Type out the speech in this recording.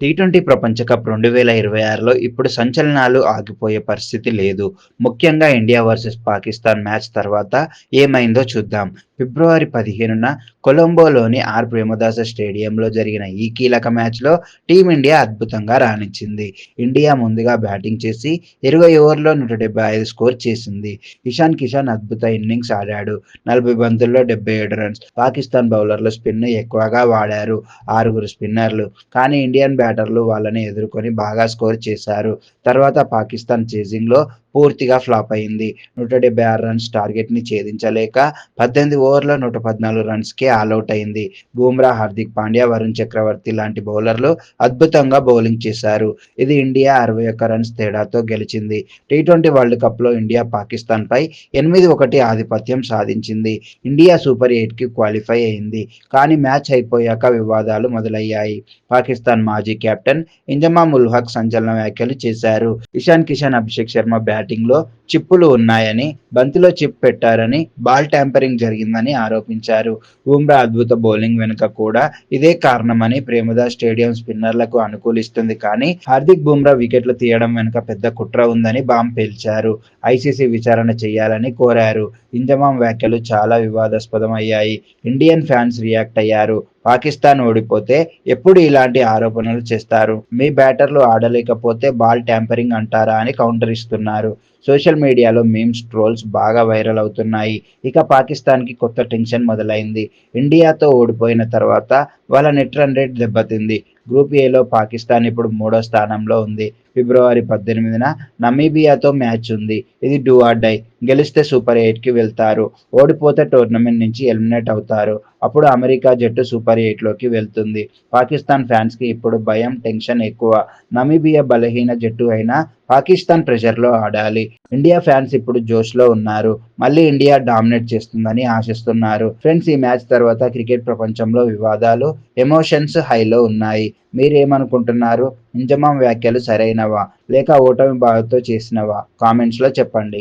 T twenty ప్రపంచ cup రెండు వేల ఇరవై ఆరులో ఇప్పుడు సంచలనాలు ఆగిపోయే పరిస్థితి లేదు. ముఖ్యంగా ఇండియా వర్సెస్ పాకిస్తాన్ మ్యాచ్ తర్వాత ఏమైందో చూద్దాం. ఫిబ్రవరి పదిహేనున కొలంబోలోని ఆర్ ప్రేమదాస స్టేడియంలో జరిగిన ఈ కీలక మ్యాచ్లో టీమిండియా అద్భుతంగా రాణించింది. ఇండియా ముందుగా బ్యాటింగ్ చేసి ఇరవై ఓవర్లో నూట డెబ్బై ఐదు స్కోర్ చేసింది. ఇషాన్ కిషాన్ అద్భుత ఇన్నింగ్స్ ఆడాడు. నలభై బంతుల్లో డెబ్బై ఏడు రన్స్. పాకిస్తాన్ బౌలర్లు స్పిన్ ఎక్కువగా వాడారు. ఆరుగురు స్పిన్నర్లు. కానీ ఇండియన్ బ్యాటర్లు వాళ్ళని ఎదుర్కొని బాగా స్కోర్ చేశారు. తర్వాత పాకిస్తాన్ చేజింగ్లో పూర్తిగా ఫ్లాప్ అయింది. నూట డెబ్బై ఆరు రన్స్ టార్గెట్ని ఛేదించలేక పద్దెనిమిది ఓవర్లో నూట పద్నాలుగు రన్స్కే ఆల్అౌట్ అయింది. బూమ్రా హార్దిక్ పాండ్యా వరుణ్ చక్రవర్తి లాంటి బౌలర్లు అద్భుతంగా బౌలింగ్ చేశారు. ఇది ఇండియా అరవై ఒక్క రన్స్ తేడాతో గెలిచింది. టీ ట్వంటీ వరల్డ్ కప్లో ఇండియా పాకిస్తాన్పై ఎనిమిది ఒకటి ఆధిపత్యం సాధించింది. ఇండియా సూపర్ ఎయిట్కి క్వాలిఫై అయింది. కానీ మ్యాచ్ అయిపోయాక వివాదాలు మొదలయ్యాయి. పాకిస్తాన్ మాజీ కెప్టెన్ ఇంజమా ముల్హక్ సంచలన వ్యాఖ్యలు చేశారు. ఇషాన్ కిషన్ అభిషేక్ శర్మ బ్యాట్ chatting చిప్పులు ఉన్నాయని బంతిలో చిప్ పెట్టారని బాల్ ట్యాంపరింగ్ జరిగిందని ఆరోపించారు. బుమ్రా అద్భుత బౌలింగ్ వెనుక కూడా ఇదే కారణమని ప్రేమదాస్ స్టేడియం స్పిన్నర్లకు అనుకూలిస్తుంది. కానీ హార్దిక్ బుమ్రా వికెట్లు తీయడం వెనుక పెద్ద కుట్ర ఉందని బాంబ్ పేల్చారు. ఐసీసీ విచారణ చేయాలని కోరారు. ఇంజమాం వ్యాఖ్యలు చాలా వివాదాస్పదం అయ్యాయి ఇండియన్ ఫ్యాన్స్ రియాక్ట్ అయ్యారు. పాకిస్తాన్ ఓడిపోతే ఎప్పుడు ఇలాంటి ఆరోపణలు చేస్తారు? మీ బ్యాటర్లు ఆడలేకపోతే బాల్ ట్యాంపరింగ్ అంటారా అని కౌంటర్ ఇస్తున్నారు. సోషల్ సోషల్ మీడియాలో మీమ్స్ ట్రోల్స్ బాగా వైరల్ అవుతున్నాయి. ఇక పాకిస్తాన్కి కొత్త టెన్షన్ మొదలైంది. ఇండియాతో ఓడిపోయిన తర్వాత వాళ్ళ నెట్ రన్ రేట్ దెబ్బతింది. గ్రూప్ ఏలో పాకిస్తాన్ ఇప్పుడు మూడో స్థానంలో ఉంది. ఫిబ్రవరి పద్దెనిమిదిన నమీబియాతో మ్యాచ్ ఉంది. ఇది డూ ఆర్ డై. గెలిస్తే సూపర్ ఎయిట్కి వెళ్తారు. ఓడిపోతే టోర్నమెంట్ నుంచి ఎలిమినేట్ అవుతారు. అప్పుడు అమెరికా జట్టు సూపర్ ఎయిట్లోకి వెళ్తుంది. పాకిస్తాన్ ఫ్యాన్స్కి ఇప్పుడు భయం టెన్షన్ ఎక్కువ. నమీబియా బలహీన జట్టు అయినా పాకిస్తాన్ ప్రెషర్లో ఆడాలి. ఇండియా ఫ్యాన్స్ ఇప్పుడు జోష్లో ఉన్నారు. మళ్ళీ ఇండియా డామినేట్ చేస్తుందని ఆశిస్తున్నారు. ఫ్రెండ్స్ ఈ మ్యాచ్ తర్వాత క్రికెట్ ప్రపంచంలో వివాదాలు ఎమోషన్స్ హైలో ఉన్నాయి. మీరేమనుకుంటున్నారు? ఇంజమాం వ్యాఖ్యలు సరైనవా? లేక ఓటమి బాధతో చేసినవా? కామెంట్స్లో చెప్పండి.